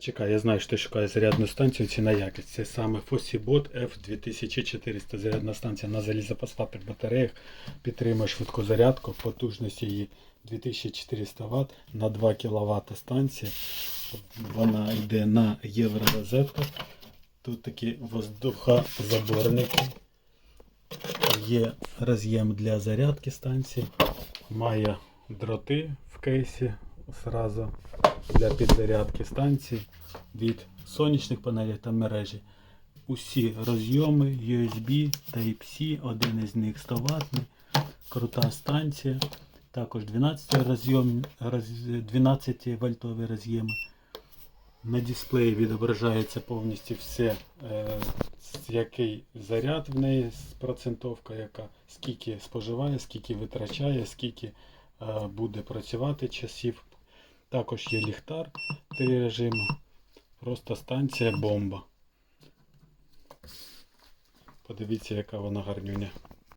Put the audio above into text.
Чекай, я знаю, що ти шукаєш зарядну станцію, ціна якість. Це саме Fossibot F2400 зарядна станція на залізофосфатних батареях. Підтримує швидку зарядку, потужність її 2400 Вт на 2 кВт станція. Вона йде на євророзетках. Тут такі воздухозаборники. Є роз'єм для зарядки станції. Має дроти в кейсі зразу для підзарядки станції від сонячних панелей та мережі. Усі розйоми USB Type-C, один із них 100 ватний, крута станція. Також 12 розйом, 12 вольтові роз'єми. На дисплеї відображається повністю все, е, який заряд в неї, процентовка яка, скільки споживає, скільки витрачає, скільки е, буде працювати часів. Також є ліхтар, три режими. Просто станція бомба. Подивіться, яка вона гарнюня.